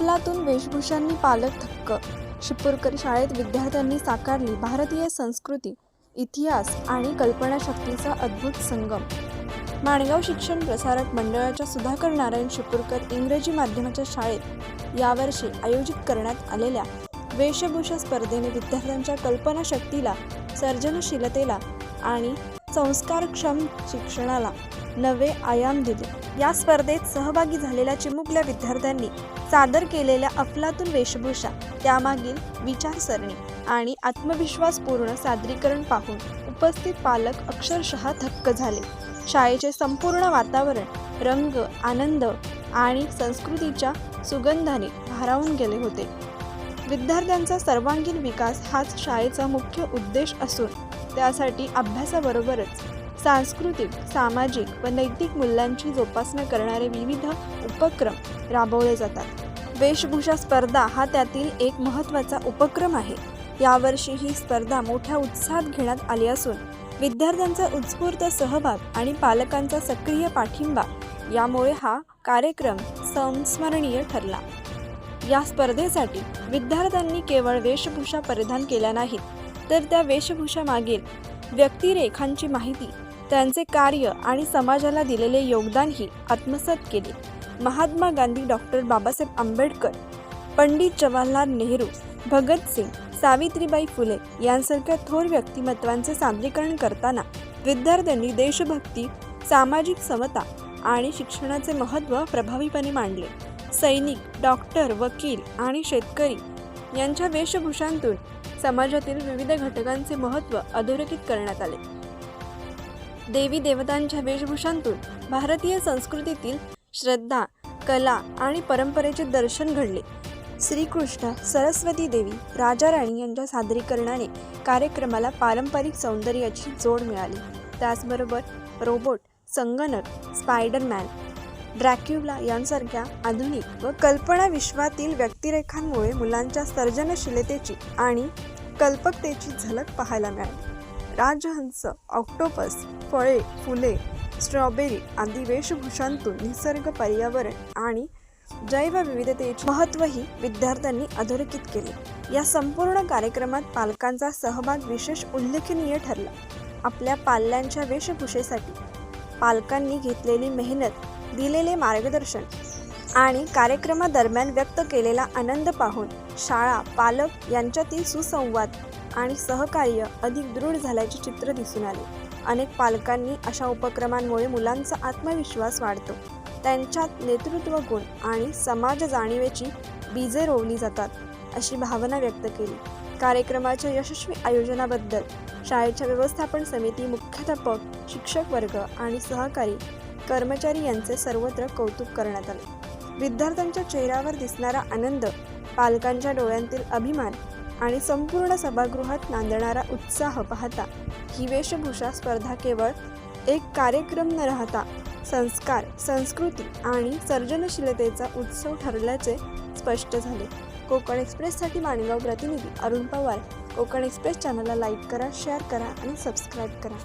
अफलातून वेशभूषांनी पालक थक्क. शिपूरकर शाळेत विद्यार्थ्यांनी साकारली भारतीय संस्कृती इतिहास आणि कल्पनाशक्तीचा अद्भुत संगम. माणगाव शिक्षण प्रसारक मंडळाच्या सुधाकर नारायण शिपूरकर इंग्रजी माध्यमाच्या शाळेत यावर्षी आयोजित करण्यात आलेल्या वेशभूषा स्पर्धेने विद्यार्थ्यांच्या कल्पनाशक्तीला सर्जनशीलतेला आणि संस्कारक्षम शिक्षणाला नवे आयाम दिले. या स्पर्धेत सहभागी झालेल्या चिमुकल्या विद्यार्थ्यांनी सादर केलेल्या अफलातून वेशभूषा त्यामागील विचारसरणी आणि आत्मविश्वासपूर्ण सादरीकरण पाहून उपस्थित पालक अक्षरशः थक्क झाले. शाळेचे संपूर्ण वातावरण रंग आनंद आणि संस्कृतीच्या सुगंधाने भारावून गेले होते. विद्यार्थ्यांचा सर्वांगीण विकास हाच शाळेचा मुख्य उद्देश असून त्यासाठी अभ्यासाबरोबरच सांस्कृतिक सामाजिक व नैतिक मूल्यांची जोपासना करणारे विविध उपक्रम राबवले जातात. वेशभूषा स्पर्धा हा त्यातील एक महत्त्वाचा उपक्रम आहे. यावर्षी ही स्पर्धा मोठ्या उत्साहात घेण्यात आली असून विद्यार्थ्यांचा उत्स्फूर्त सहभाग आणि पालकांचा सक्रिय पाठिंबा यामुळे हा कार्यक्रम संस्मरणीय ठरला. या स्पर्धेसाठी विद्यार्थ्यांनी केवळ वेशभूषा परिधान केल्या नाहीत तर त्या वेशभूषा मागील व्यक्तिरेखांची माहिती त्यांचे कार्य आणि समाजाला दिलेले योगदानही आत्मसात केले. महात्मा गांधी डॉक्टर बाबासाहेब आंबेडकर पंडित जवाहरलाल नेहरू भगतसिंग सावित्रीबाई फुले यांसारख्या थोर व्यक्तिमत्वांचे सादरीकरण करताना विद्यार्थ्यांनी देशभक्ती सामाजिक समता आणि शिक्षणाचे महत्त्व प्रभावीपणे मांडले. सैनिक डॉक्टर वकील आणि शेतकरी यांच्या वेशभूषांतून समाजातील विविध घटकांचे महत्त्व अधोरेखित करण्यात आले. देवी देवतांच्या वेशभूषांतून भारतीय संस्कृतीतील श्रद्धा कला आणि परंपरेचे दर्शन घडले. श्रीकृष्ण सरस्वती देवी राजा राणी यांच्या सादरीकरणाने कार्यक्रमाला पारंपरिक सौंदर्याची जोड मिळाली. त्याचबरोबर रोबोट संगणक स्पायडरमॅन ड्रॅक्युला यांसारख्या आधुनिक व कल्पना विश्वातील व्यक्तिरेखांमुळे मुलांच्या सर्जनशीलतेची आणि कल्पकतेची झलक पाहायला मिळाली. राजहंस ऑक्टोपस फळे फुले स्ट्रॉबेरी आदी वेशभूषांतून निसर्ग पर्यावरण आणि जैवविविधतेचे महत्त्वही विद्यार्थ्यांनी अधोरेखित केले. या संपूर्ण कार्यक्रमात पालकांचा सहभाग विशेष उल्लेखनीय ठरला. आपल्या पाल्यांच्या वेशभूषेसाठी पालकांनी घेतलेली मेहनत दिलेले मार्गदर्शन आणि कार्यक्रमादरम्यान व्यक्त केलेला आनंद पाहून शाळा पालक यांच्यातील सुसंवाद आणि सहकार्य अधिक दृढ झाल्याचे चित्र दिसून आले. अनेक पालकांनी अशा उपक्रमांमुळे मुलांचा आत्मविश्वास वाढतो. त्यांच्यात नेतृत्व गुण आणि समाज जाणीवेची बीजे रोवली जातात अशी भावना व्यक्त केली. कार्यक्रमाच्या यशस्वी आयोजनाबद्दल शाळेच्या व्यवस्थापन समिती मुख्याध्यापक शिक्षक वर्ग आणि सहकारी कर्मचारी यांचे सर्वत्र कौतुक करण्यात आले. विद्यार्थ्यांच्या चेहऱ्यावर दिसणारा आनंद पालकांच्या डोळ्यांतील अभिमान आणि संपूर्ण सभागृहात नांदणारा उत्साह पाहता ही वेशभूषा स्पर्धा केवळ एक कार्यक्रम न राहता संस्कार संस्कृती आणि सर्जनशीलतेचा उत्सव ठरल्याचे स्पष्ट झाले. कोकण एक्सप्रेससाठी माणगाव प्रतिनिधी अरुण पवार. कोकण एक्सप्रेस चॅनलला लाईक करा शेअर करा आणि सबस्क्राईब करा.